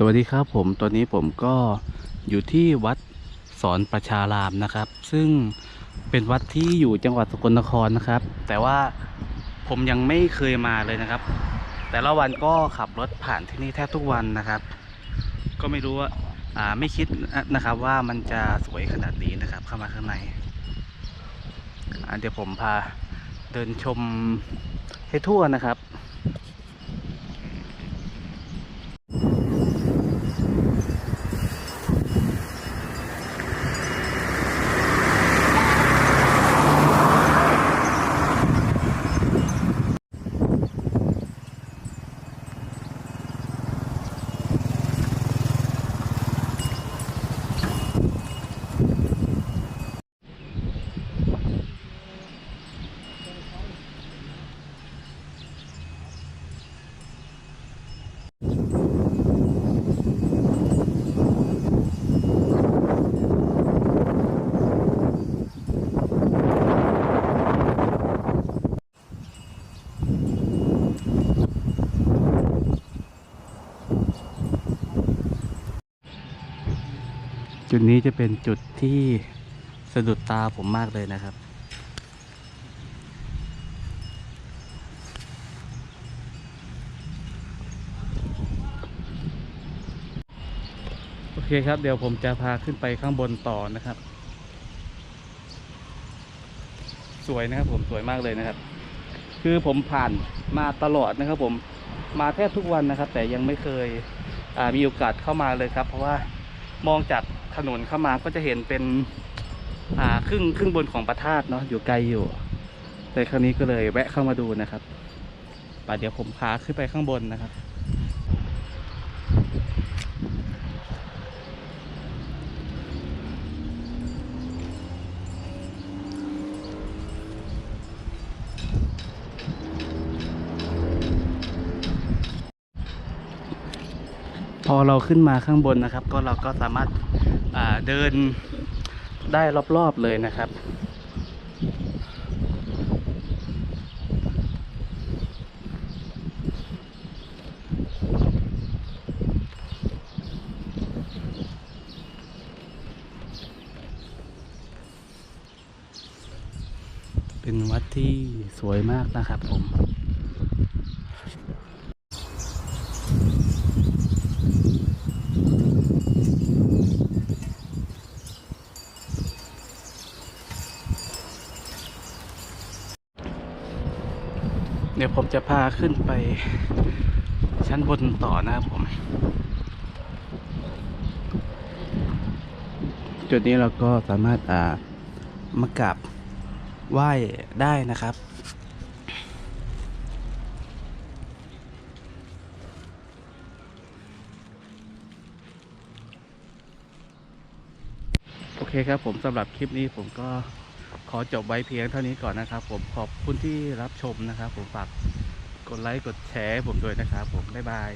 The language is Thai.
สวัสดีครับผมตอนนี้ผมก็อยู่ที่วัดสอนประชารามนะครับ ซึ่งเป็นวัดที่อยู่จังหวัดสกลนครนะครับ แต่ว่าผมยังไม่เคยมาเลยนะครับ แต่ละวันก็ขับรถผ่านที่นี่แทบทุกวันนะครับ ก็ไม่รู้ว่าอ่าไม่คิดนะครับว่ามันจะสวยขนาดนี้นะครับ เข้ามาข้างในเดี๋ยวผมพาเดินชมให้ทั่วนะครับ จุดนี้จะเป็นจุดที่สะดุดตาผมมากเลยนะครับ โอเคครับเดี๋ยวผมจะพาขึ้นไปข้างบนต่อนะครับ สวยนะครับผมสวยมากเลยนะครับ คือผมผ่านมาตลอดนะครับ ผมมาแทบทุกวันนะครับ แต่ยังไม่เคยมีโอกาสเข้ามาเลยครับ เพราะว่ามองจาก ถนนเข้ามาก็จะเห็นเป็นอ่าครึ่งครึ่งบนของพระธาตุเนาะอยู่ไกลอยู่ แต่ครั้งนี้ก็เลยแวะเข้ามาดูนะครับป่ะเดี๋ยวผมพาขึ้นไปข้างบนนะครับ พอเราขึ้นมาข้างบนนะครับ ก็เราก็สามารถ เดินได้รอบๆเลยนะครับ เป็นวัดที่สวยมากนะครับผม เดี๋ยวผมจะพาขึ้นไปชั้นบนต่อนะครับผม จุดนี้เราก็สามารถอ่ามากราบไหว้ได้นะครับโอเคครับผมสำหรับคลิปนี้ผมก็ ขอจบไว้เพียงเท่านี้ก่อนนะครับ ผมขอบคุณที่รับชมนะครับ ผมฝากกดไลค์กดแชร์ผมด้วยนะครับ ผมบ๊ายบาย